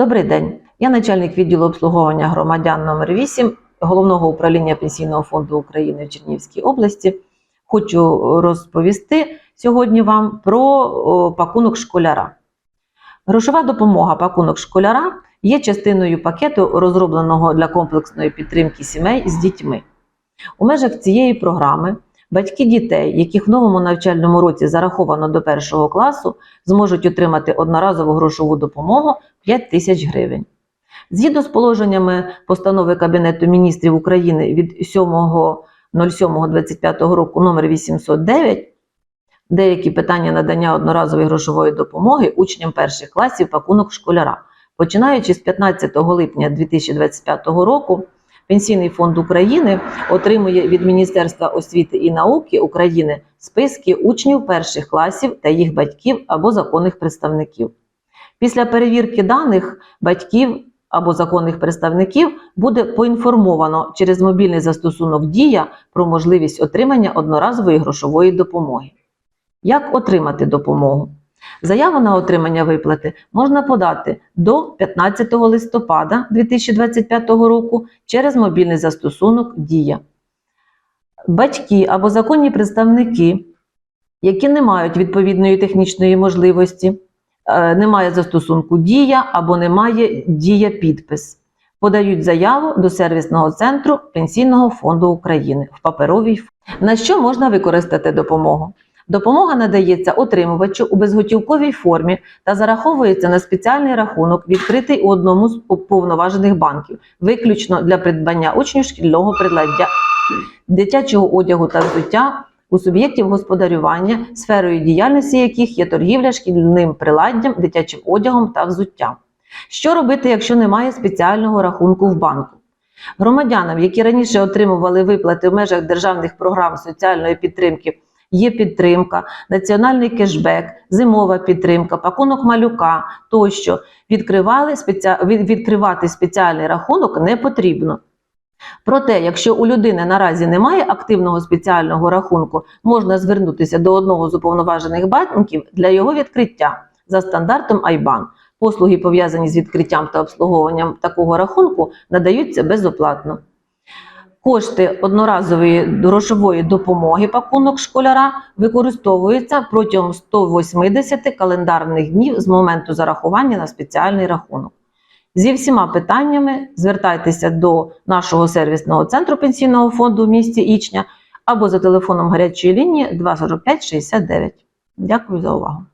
Добрий день. Я начальник відділу обслуговування громадян номер 8 Головного управління Пенсійного фонду України в Чернігівській області. Хочу розповісти сьогодні вам про пакунок школяра. Грошова допомога пакунок школяра є частиною пакету, розробленого для комплексної підтримки сімей з дітьми. У межах цієї програми батьки дітей, яких в новому навчальному році зараховано до першого класу, зможуть отримати одноразову грошову допомогу 5 тисяч гривень. Згідно з положеннями постанови Кабінету міністрів України від 7.07.25 року номер 809, деякі питання надання одноразової грошової допомоги учням перших класів пакунок школяра. Починаючи з 15 липня 2025 року, Пенсійний фонд України отримує від Міністерства освіти і науки України списки учнів перших класів та їх батьків або законних представників. Після перевірки даних батьків або законних представників буде поінформовано через мобільний застосунок Дія про можливість отримання одноразової грошової допомоги. Як отримати допомогу? Заяву на отримання виплати можна подати до 15 листопада 2025 року через мобільний застосунок Дія. Батьки або законні представники, які не мають відповідної технічної можливості, е, немає застосунку Дія або немає Дія підпис, подають заяву до сервісного центру Пенсійного фонду України в паперовій формі. На що можна використати допомогу? Допомога надається отримувачу у безготівковій формі та зараховується на спеціальний рахунок, відкритий у одному з уповноважених банків, виключно для придбання учнів шкільного приладдя, дитячого одягу та взуття у суб'єктів господарювання, сферою діяльності яких є торгівля шкільним приладдям, дитячим одягом та взуттям. Що робити, якщо немає спеціального рахунку в банку? Громадянам, які раніше отримували виплати в межах державних програм соціальної підтримки, є підтримка, національний кешбек, зимова підтримка, пакунок малюка тощо відкривали відкривати спеціальний рахунок не потрібно. Проте, якщо у людини наразі немає активного спеціального рахунку, можна звернутися до одного з уповноважених банків для його відкриття за стандартом IBAN. Послуги, пов'язані з відкриттям та обслуговуванням такого рахунку, надаються безоплатно. Кошти одноразової грошової допомоги пакунок школяра використовуються протягом 180 календарних днів з моменту зарахування на спеціальний рахунок. Зі всіма питаннями звертайтеся до нашого сервісного центру пенсійного фонду в місті Ічня або за телефоном гарячої лінії 245 69. Дякую за увагу.